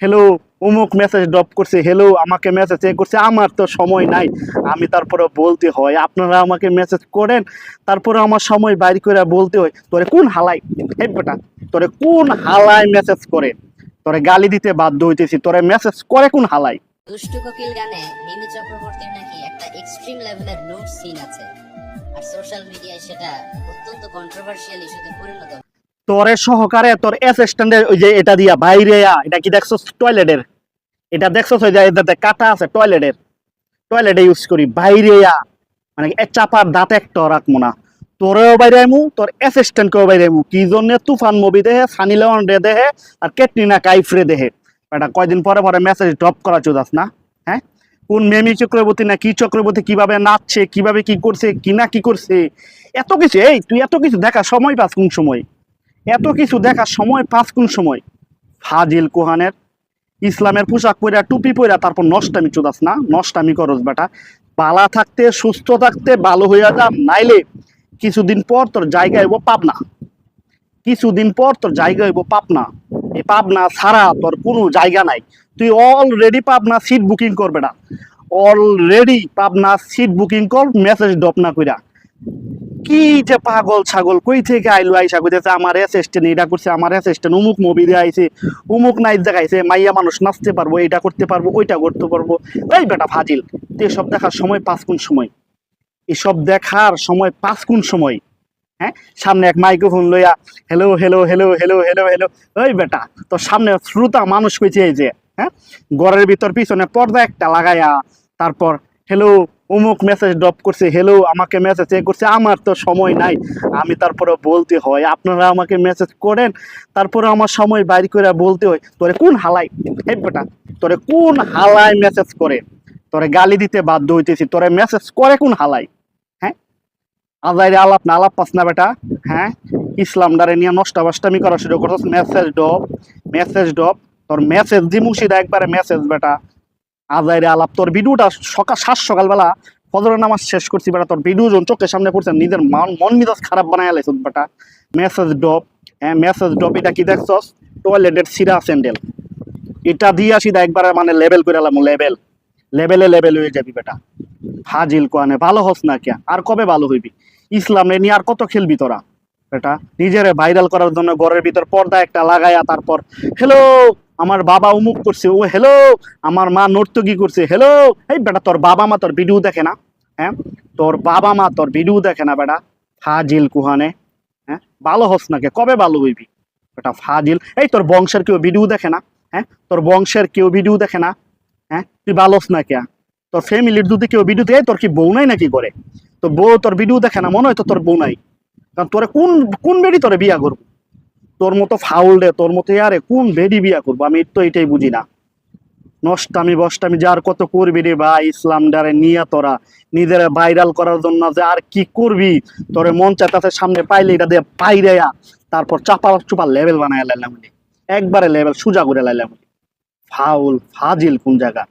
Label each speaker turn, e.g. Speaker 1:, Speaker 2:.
Speaker 1: Hello অমুক message drop করছে। Hello আমাকে মেসেজ এ করছে। আমার তো সময় নাই। আমি তারপরে বলতে হয়, আপনারা আমাকে মেসেজ করেন, তারপরে আমার সময় বাইর করে বলতে হয়, তোরে কোন হালাই এই বেটা, তোরে কোন হালাই মেসেজ করে? তোরে গালি দিতে বাধ্য হইতেছি। তোরে মেসেজ করে কোন হালাই
Speaker 2: দুষ্টু গানে মিমি চক্রবর্তীর নাকি একটা এক্সট্রিম লেভেলের সিন আছে। আর সোশ্যাল মিডিয়ায় সেটা অত্যন্ত কন্ট্রোভার্সিয়াল ইস্যুতে পরিণত
Speaker 1: তোরে সহকারে তোর অ্যাসিস্ট্যান্টের ওই যে এটা দিয়া বাইরে এটা কি দেখছস? টয়লেটের এটা দেখছস ওই যে এটাতে কাটা আছে টয়লেটের টয়লেটে ইউজ করি, বাইরে মানে এ চাপার দাঁত একটা রাখব না। তোরেও বাইরে আইমু, তোর অ্যাসিস্ট্যান্টকেও বাইরে আইমু। কি জন্য? তুফান মুভি দেহে, সানি লেওয়ান রে দেহে, আর ক্যাটরিনা কাইফরে দেহে। এটা কয়দিন পরে পরে মেসেজ ড্রপ করা চোদাস না? হ্যাঁ? কোন মেমি চক্রবর্তী না কি চক্রবর্তী কীভাবে নাচছে, কীভাবে কি করছে কি না কি করছে? এত কিছু, এই তুই এত কিছু দেখা, সময় পাস কোন সময়? এত কিছু দেখার সময় পাঁচ কোন সময়। ফাজিল কোহানের ইসলামের পোশাক পরে টুপি পরে তারপর নষ্টামি চোদাস না, নষ্টামি করস বেটা। বালা থাকতে, সুস্থ থাকতে, ভালো হইয়া যা, নাইলে কিছুদিন পর তোর জায়গা হইব পাবনা। কিছুদিন পর তোর জায়গা হইব পাবনা। এই পাবনা ছাড়া তোর কোনো জায়গা নাই। তুই অলরেডি পাবনা সিট বুকিং কর বেটা। অলরেডি পাবনা সিট বুকিং কর মেসেজ ডপ না কইরা। কি যে পাগল ছাগল? কই থেকে আইলো আইসা? কইতেছে, আমার অ্যাসিস্ট্যান্ট এটা করছে, আমার অ্যাসিস্ট্যান্ট অমুক মুভি দিয়ে আইছে অমুক নাইট দেখাইছে, মাইয়া মানুষ নাচতে পারব, এটা করতে পারব, ওইটা করতে পারব। এই বেটা ফাজিল, তুই এসব দেখার সময় পাঁচ কোন সময়। এসব দেখার সময় পাঁচ কোন সময়। হ্যাঁ? সামনে এক মাইক্রোফোন লইয়া hello hello hello hello hello hello ওই বেটা, তোর সামনে শ্রোতা মানুষ কইছে এই যে হ্যাঁ? ঘরের ভিতর পিছনে পর্দা একটা লাগাইয়া, তারপর হ্যালো অমুক মেসেজ ড্রপ করছে। হ্যালো আমাকে মেসেজ এ করছে। আমার তো সময় নাই। আমি তারপরে বলতে হয়, আপনারা আমাকে মেসেজ করেন, তারপরে আমার সময় বাইর করে বলতে হয়। তোরে কোন হালাই? এই বেটা, তোরে কোন হালাই মেসেজ করে? তোরে গালি দিতে বাধ্য হইতেছি। তোরে মেসেজ করে কোন হালাই? হ্যাঁ? আজাইরে আলাপ না, আলাপ পাস না বেটা। হ্যাঁ? ইসলাম ডারে নিয়ে নষ্টা বাষ্টামি করা শুরু করছিস। মেসেজ ডপ মেসেজ ডপ তোর মেসেজ দিমুশিদা একবারে মেসেজ বেটা। আজাইরে আলাপ, তোর ভিডিওটা সকাল সাত সকালবেলা ফজরের নামাজ শেষ করছি বেটা, তোর ভিডিও যখন চোখের সামনে পড়ছে, নিজের মন মন মিজাজ খারাপ বানায় লাইছ বেটা। মেসেজ ডপ হ্যাঁ মেসেজ ডপ এটা কি দেখছস? টয়লেটের সিরা স্যান্ডেল এটা দিয়ে আসি দা একবারে মানে লেভেল করে এলাম লেভেল লেভেলে লেভেল হয়ে যাবি বেটা। ফাজিল কোয়ানে ভালো হস না কে আর কবে ভালো হইবি? ইসলাম নিয়ে আর কত খেলবি তোরা? বেটা, নিজেরে ভাইরাল করার জন্য ঘরের ভিতর পর্দা একটা লাগায়া তারপর হ্যালো আমার বাবা উমুক করছে, ও হ্যালো আমার মা নর্তকী করছে হ্যালো এই বেটা তোর বাবা মা তোর ভিডিও দেখে না হ্যাঁ? তোর বাবা মা তোর ভিডিও দেখে না বেটা, ফাজিল কুহানে হ্যাঁ? ভালো হস না কে, কবে ভালো হইবি? বেটা ফাজিল, এই তোর বংশের কেউ ভিডিও দেখে না হ্যাঁ? তোর বংশের কেউ ভিডিও দেখে না হ্যাঁ? তুই ভালোস না কে? তোর ফ্যামিলির যদি কেউ ভিডিও দেখে তোর কি বউ নাই নাকি করে তো বউ তোর ভিডিও দেখে না, মনে হয় তো তোর বউ নাই। কারণ তোরে কোন কোন বেডি তোরে বিয়া করব? তোর মতো ফাউল রে তোর মতো ইয়ারে কোন বেডি বিয়া করব? আমি তো এটাই বুঝি না। নষ্টামি বষ্টামি যার কত করবি রে ভাই ইসলাম ডারে নিয়া তোরা। নিজের ভাইরাল করার জন্য যে আর কি করবি? তোরে মন চাইতেছে সামনে পাইলে এটা দিয়ে পাইরে আ, তারপর চাপা চুপা লেভেল বানায় লাইলাম একবারে লেভেল সুজা করে লাইলাম ফাউল ফাজিল কোন জায়গা?